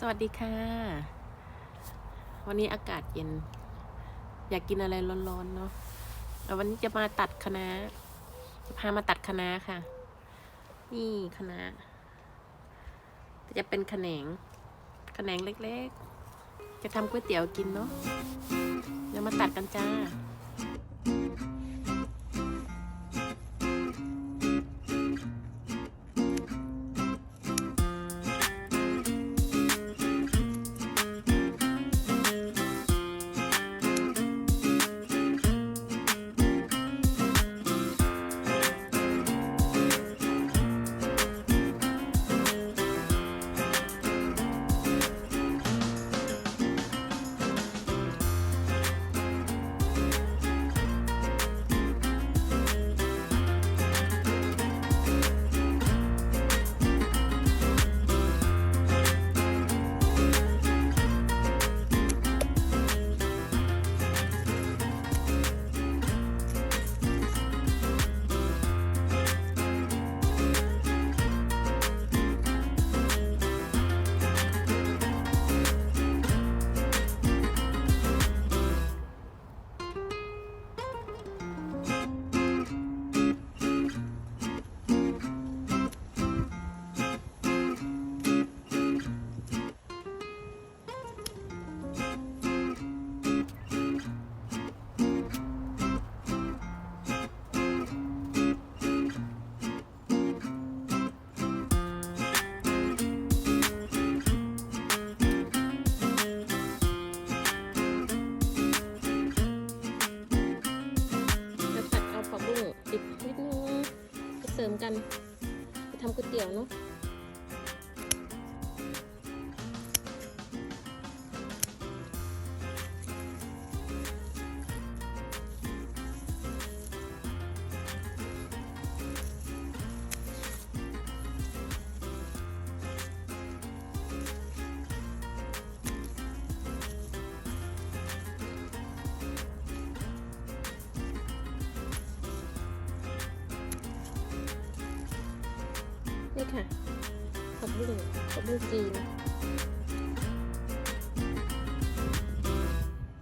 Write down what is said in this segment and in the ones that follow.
สวัสดีค่ะ วันนี้อากาศเย็น อยากกินอะไรร้อนๆเนาะแต่วันนี้จะมาตัดคะน้าจะพามาตัดคะน้าค่ะ นี่คะน้าจะเป็นแขนงแขนงเล็กๆ จะทำก๋วยเตี๋ยวกินเนาะเดี๋ยวมาตัดกันจ้า เสริมกันไปทำก๋วยเตี๋ยวเนาะ นี่ค่ะผักบุ้งผักบุ้งจีน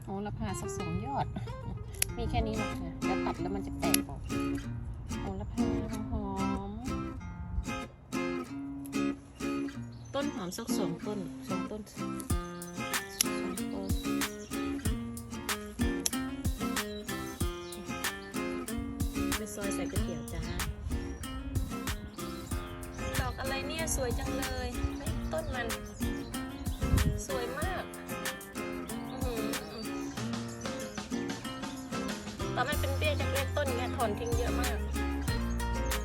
โอ้ละพาสักสองยอด มีแค่นี้แหละค่ะแล้วตัดแล้วมันจะแตกออกโอ้ละพาหอม ต้นหอมสักสองต้นสองต้นสองต้นไปซอยใส่ก๋วยเตี๋ยวจ้า สวยจังเลยต้นมัน สวยมากอตอนมันเป็นเบี้ยจากเล็กต้นเนี่ยถอนทิ้งเยอะมาก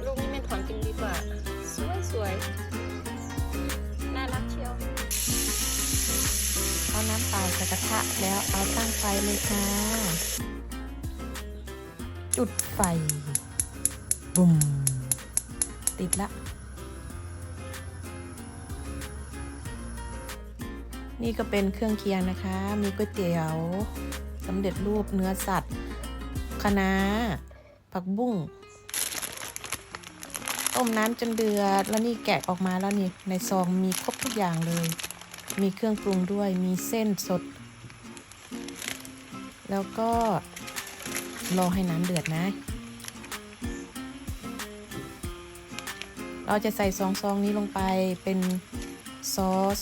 ลูกนี่ไม่ถอนทิ้งดีกว่า สวยสวยน่ารักเชียวเอาน้ำเปล่าใส่กระทะแล้วเอาตั้งไฟเลยค่ะ จุดไฟบุ่มติดละ นี่ก็เป็นเครื่องเคียงนะคะ มีก๋วยเตี๋ยวสำเร็จรูปเนื้อสัตว์คะน้าผักบุ้งต้มน้ำจนเดือด แล้วนี่แกะออกมาแล้วนี่ ในซองมีครบทุกอย่างเลย มีเครื่องปรุงด้วย มีเส้นสด แล้วก็รอให้น้ำเดือดนะ เราจะใส่ซองซองนี้ลงไปเป็นซอส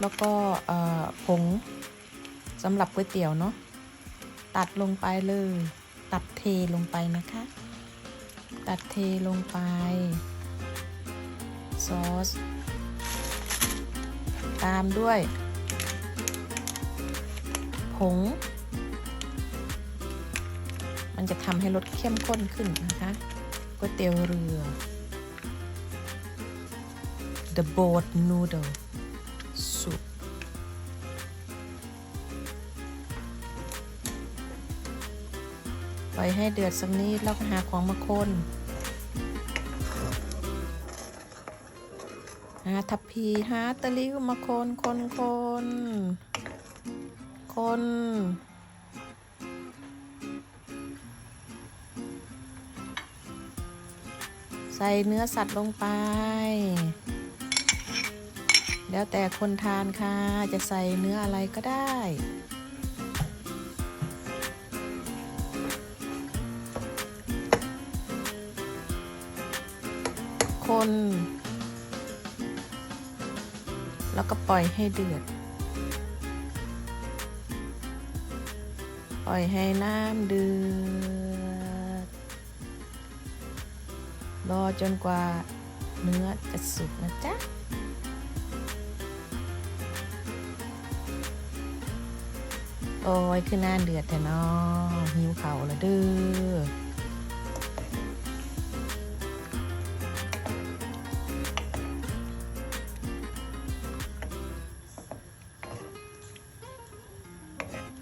แล้วก็ผงสำหรับก๋วยเตี๋ยวเนาะตัดลงไปเลย ตัดเทลงไปนะคะ ตัดเทลงไป ซอส ตามด้วย ผง มันจะทำให้รสเข้มข้นขึ้นนะคะก๋วยเตี๋ยวเรือ The boat noodle ปล่อยให้เดือดสักนิดแล้วก็หาของมาคนหาทัพพีหาตะลิวมาคนคนคนคนใส่เนื้อสัตว์ลงไป แล้วแต่คนทานค่ะ จะใส่เนื้ออะไรก็ได้ คน แล้วก็ปล่อยให้เดือด ปล่อยให้น้ำเดือด รอจนกว่าเนื้อจะสุกนะจ๊ะโอ้ยคือน่าเดือดแต่นอหิวเขาล้วเด้อ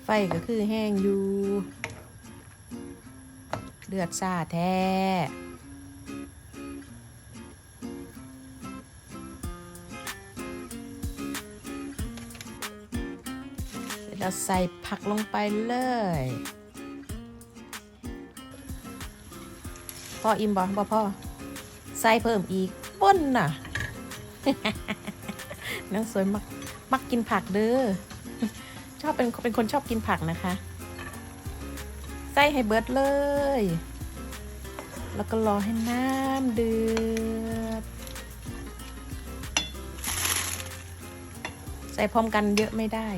ไฟก็คือแห้งอยู่เดือดซาแท้เร็จแล้วใส่ผักลงไปเลยพ่ออิ่มบอกบ่พ่อใส่เพิ่มอีกป้นน่ะน้องสวยมักมักกินผักเด้อ ชอบเป็นเป็นคนชอบกินผักนะคะใส่ให้เบิร์ดเลย แล้วก็รอให้น้ำเดือด ใส่พร้อมกันเยอะไม่ได้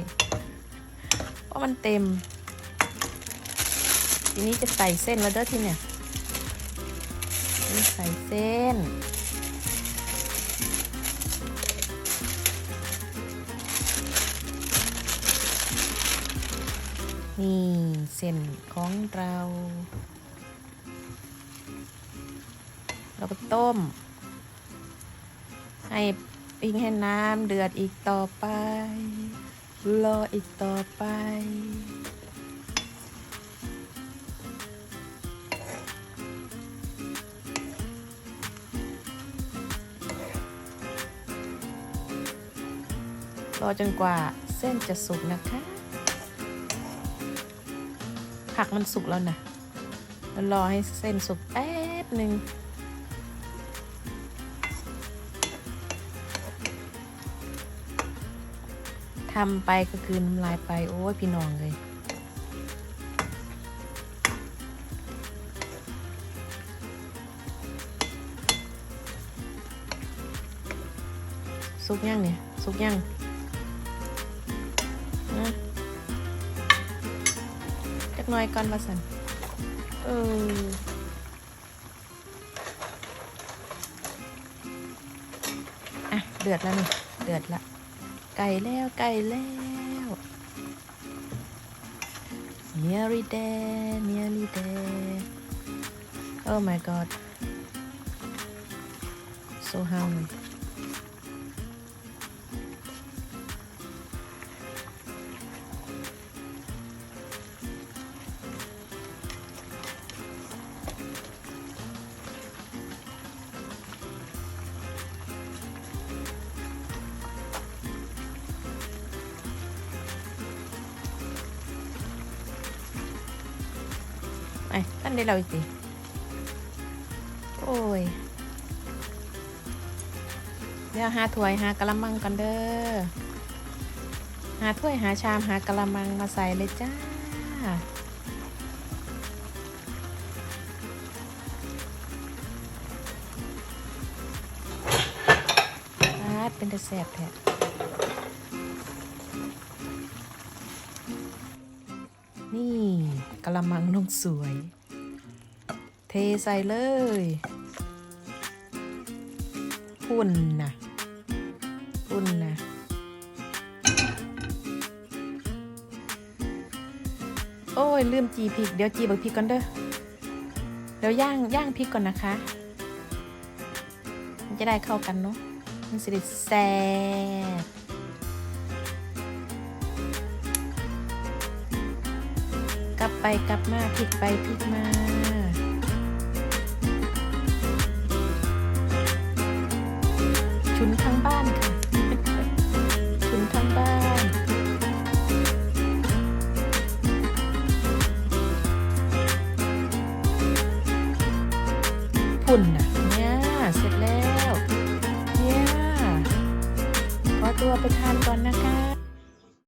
เพราะมันเต็ม ทีนี้จะใส่เส้นแล้วเด้อทีเนี่ยใส่เส้น นี่เส้นของเรา เราก็ต้ม ให้ปิ้งให้น้ำเดือดอีกต่อไป รออีกต่อไป รอจนกว่าเส้นจะสุกนะคะ ผักมันสุกแล้วนะแล้วรอให้เส้นสุกแป๊บหนึ่งทำไปก็คือน้ำลายไป โอ้ยพี่น้องเลยสุกยังเนี่ยสุกยัง น่อยก่อนมาสันเอออะเดือดแล้วนี่เดือดละไก่แล้วไก่แล้ว nearly there nearly there oh my god so hungry ไอ้ตั้นได้เราอีกสิ โอ้ย เดี๋ยวหาถ้วยหากะละมังกันเด้อ หาถ้วยหาชามหากะละมังมาใส่เลยจ้า เป็นตะแสบแท้นี่ กะละมังนุ่งสวย เทใส่เลยพุ่นนะพุ่นนะโอ้ย ลืมจีพริก เดี๋ยวจีบักพริกก่อนเด้อเดี๋ยวย่างย่างพริกก่อนนะคะ มันจะได้เข้ากันเนาะมันสิได้แซ่บ ไปกลับมาพลิกไปพลิกมาชุนทั้งบ้านค่ะ